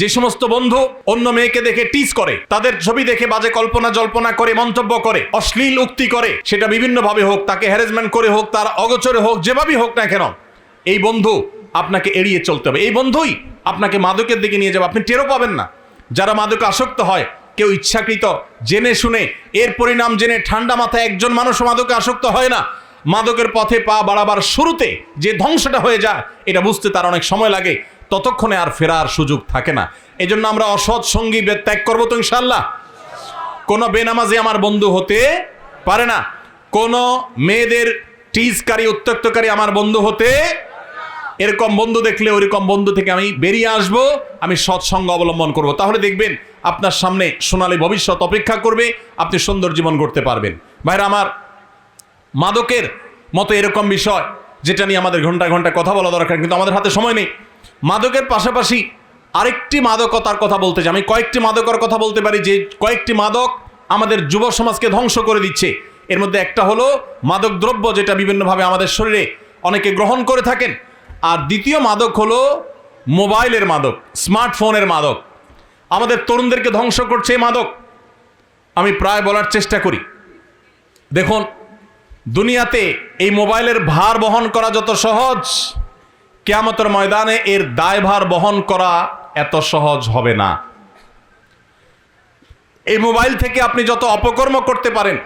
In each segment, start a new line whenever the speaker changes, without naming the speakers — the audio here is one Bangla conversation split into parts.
যে সমস্ত বন্ধু অন্য মেয়েকে দেখে টিজ করে, তাদের ছবি দেখে বাজে কল্পনা জল্পনা করে, মন্তব্য করে, অশ্লীল উক্তি করে, সেটা বিভিন্নভাবে হোক, তাকে হ্যারাসমেন্ট করে হোক, তার অগোচরে হোক যেভাবেই হোক না কেন, এই বন্ধু আপনাকে এড়িয়ে চলতে হবে। এই বন্ধুই আপনাকে মাদকের দিকে নিয়ে যাবে। আপনি টেরও পাবেন না। যারা মাদকে আসক্ত হয়, কেউ ইচ্ছাকৃত, জেনে শুনে, এর পরিণাম জেনে ঠান্ডা মাথায় একজন মানুষ মাদকে আসক্ত হয় না। মাদকের পথে পা বাড়াবার শুরুতে যে ধ্বংসটা হয়ে যায়, এটা বুঝতে তার অনেক সময় লাগে। ততক্ষণে আর ফেরার সুযোগ থাকে না। এই জন্য আমরা অসৎ সঙ্গী ত্যাগ করব তো ইনশাল্লাহ কোনো বেনামাজি আমার বন্ধু হতে পারে না। কোনো মেয়েদের টিজকারী উত্তক্তকারী আমার বন্ধু হতে এরকম বন্ধু দেখলে ওইরকম বন্ধু থেকে আমি বেরিয়ে আসব, আমি সৎসঙ্গ অবলম্বন করব। তাহলে দেখবেন আপনার সামনে সোনালী ভবিষ্যৎ অপেক্ষা করবে, আপনি সুন্দর জীবন করতে পারবেন। ভাইরা, আমার মাদকের মতো এরকম বিষয়, যেটা নিয়ে আমাদের ঘণ্টা ঘণ্টা কথা বলা দরকার, কিন্তু আমাদের হাতে সময় নেই। মাদকের পাশাপাশি আরেকটি মাদকতার কথা বলতে চাই। আমি কয়েকটি মাদকর কথা বলতে পারি, যে কয়েকটি মাদক আমাদের যুব সমাজকে ধ্বংস করে দিচ্ছে। এর মধ্যে একটা হলো মাদক দ্রব্য, যেটা বিভিন্নভাবে আমাদের শরীরে অনেকে গ্রহণ করে থাকেন। আর দ্বিতীয় মাদক হলো মোবাইলের মাদক, স্মার্টফোনের মাদক। আমাদের তরুণদেরকে ধ্বংস করছে এই মাদক। আমি প্রায় বলার চেষ্টা করি। দেখুন, দুনিয়াতে এই মোবাইলের ভার বহন করা যত সহজ কেয়ামতের ময়দানে এর দায়ভার বহন করা এত সহজ হবে না। এই মোবাইল থেকে আপনি যত অপকর্ম করতে পারেন,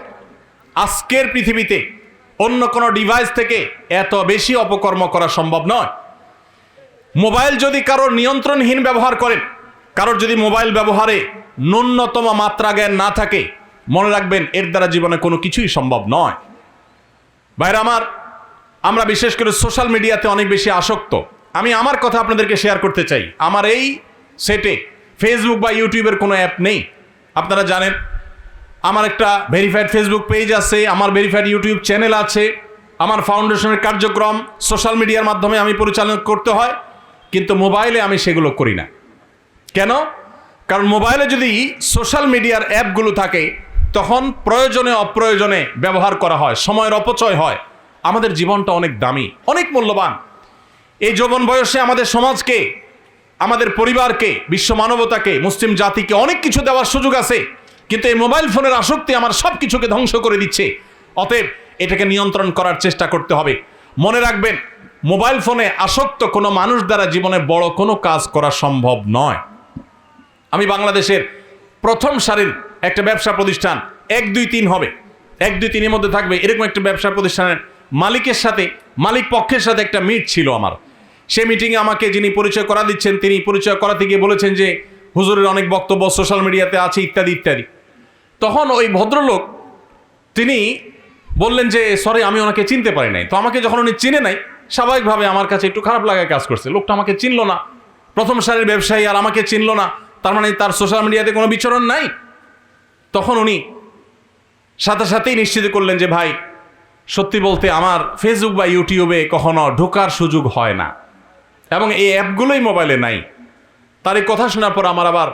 আজকের পৃথিবীতে অন্য কোনো ডিভাইস থেকে এত বেশি অপকর্ম করা সম্ভব নয়। মোবাইল যদি কারোর নিয়ন্ত্রণহীন ব্যবহার করেন, কারোর যদি মোবাইল ব্যবহারে ন্যূনতম মাত্রা জ্ঞান না থাকে, মনে রাখবেন এর দ্বারা জীবনে কোনো কিছুই সম্ভব নয়। ভাইরা আমার আমরা বিশেষ করে সোশ্যাল মিডিয়াতে অনেক বেশি আসক্ত। আমি আমার কথা আপনাদেরকে শেয়ার করতে চাই। আমার এই সেটে ফেসবুক বা ইউটিউবের কোনো অ্যাপ নেই। আপনারা জানেন, আমার একটা ভেরিফাইড ফেসবুক পেজ আছে, আমার ভেরিফাইড ইউটিউব চ্যানেল আছে, আমার ফাউন্ডেশনের কার্যক্রম সোশ্যাল মিডিয়ার মাধ্যমে আমি পরিচালনা করতে হয়, কিন্তু মোবাইলে আমি সেগুলো করি না। কেন? কারণ মোবাইলে যদি সোশ্যাল মিডিয়ার অ্যাপগুলো থাকে, তখন প্রয়োজনে অপ্রয়োজনে ব্যবহার করা হয়, সময়ের অপচয় হয়। আমাদের জীবনটা অনেক দামি, অনেক মূল্যবান। এই যৌবন বয়সে আমাদের সমাজকে, আমাদের পরিবারকে, বিশ্ব মানবতাকে, মুসলিম জাতিকে অনেক কিছু দেওয়ার সুযোগ আছে, কিন্তু এই মোবাইল ফোনের আসক্তি আমার সব কিছুকে ধ্বংস করে দিচ্ছে। অতএব এটাকে নিয়ন্ত্রণ করার চেষ্টা করতে হবে। মনে রাখবেন, মোবাইল ফোনে আসক্ত কোনো মানুষ দ্বারা জীবনে বড় কোনো কাজ করা সম্ভব নয়। আমি বাংলাদেশের প্রথম সারির একটা ব্যবসা প্রতিষ্ঠান এক দুই তিন হবে। এক দুই তিনের মধ্যে থাকবে এরকম একটা ব্যবসা প্রতিষ্ঠানের মালিকের সাথে, মালিক পক্ষের সাথে একটা মিট ছিল আমার। সে মিটিংয়ে আমাকে যিনি পরিচয় করা দিচ্ছেন, তিনি পরিচয় করাতে গিয়ে বলেছেন যে, হুজুরের অনেক বক্তব্য সোশ্যাল মিডিয়াতে আছে, ইত্যাদি ইত্যাদি। তখন ওই ভদ্রলোক, তিনি বললেন যে সরি আমি ওনাকে চিনতে পারি নাই। তো আমাকে যখন উনি চিনে নাই, স্বাভাবিকভাবে আমার কাছে একটু খারাপ লাগায় কাজ করছে। লোকটা আমাকে চিনলো না। প্রথম সারির ব্যবসায়ী আর আমাকে চিনলো না। তার মানে তার সোশ্যাল মিডিয়াতে কোনো বিচরণ নাই। তখন উনি সাথে সাথেই নিশ্চিত করলেন যে, ভাই সত্যি বলতে আমার ফেসবুক বা ইউটিউবে কখনো ঢোকার সুযোগ হয় না। এবং এই অ্যাপগুলোই মোবাইলে নাই। তার এই কথা শোনার পর আমার আবার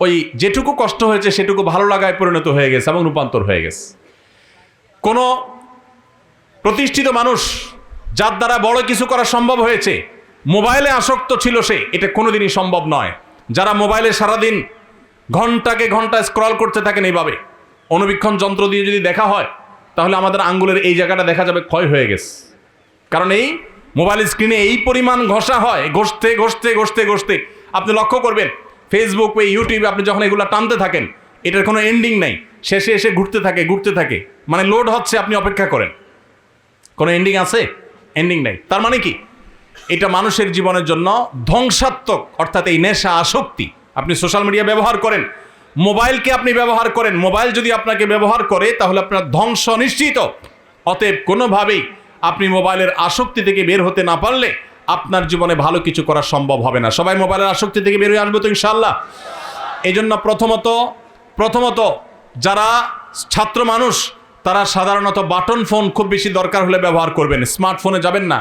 ওই যেটুকু কষ্ট হয়েছে, সেটুকু ভালো লাগায় পরিণত হয়ে গেছে এবং রূপান্তর হয়ে গেছে। কোনো প্রতিষ্ঠিত মানুষ যার দ্বারা বড় কিছু করা সম্ভব হয়েছে, মোবাইলে আসক্ত ছিল সে, এটা কোনোদিনই সম্ভব নয়। যারা মোবাইলে সারাদিন ঘন্টাকে ঘণ্টা স্ক্রল করতে থাকেন এইভাবে অনুবীক্ষণ যন্ত্র দিয়ে যদি দেখা হয় তাহলে আমাদের আঙ্গুলের এই জায়গাটা দেখা যাবে ক্ষয় হয়ে গেছে। কারণ এই মোবাইল স্ক্রিনে এই পরিমাণ ঘষা হয়, ঘষতে ঘষতে ঘষতে ঘষতে। আপনি লক্ষ্য করবেন ফেসবুক বা ইউটিউবে আপনি যখন এগুলো টানতে থাকেন, এটার কোনো এন্ডিং নাই। শেষে এসে ঘুরতে থাকে ঘুরতে থাকে। মানে লোড হচ্ছে, আপনি অপেক্ষা করেন। কোনো এন্ডিং আছে? এন্ডিং নাই। তার মানে কি? এটা মানুষের জীবনের জন্য ধ্বংসাত্মক, অর্থাৎ এই নেশা আসক্তি। আপনি সোশ্যাল মিডিয়া ব্যবহার করেন মোবাইলকে আপনি ব্যবহার করেন, মোবাইল যদি আপনাকে ব্যবহার করে, তাহলে আপনার ধ্বংস নিশ্চিত। অতএব কোনোভাবেই আপনি মোবাইলের আসক্তি থেকে বের হতে না পারলে আপনার জীবনে ভালো কিছু করা সম্ভব হবে না। সবাই মোবাইলের আসক্তি থেকে বের হয়ে আসবে তো ইনশাল্লাহ এই জন্য প্রথমত প্রথমত যারা ছাত্র মানুষ, তারা সাধারণত বাটন ফোন খুব বেশি দরকার হলে ব্যবহার করবেন। স্মার্টফোনে যাবেন না।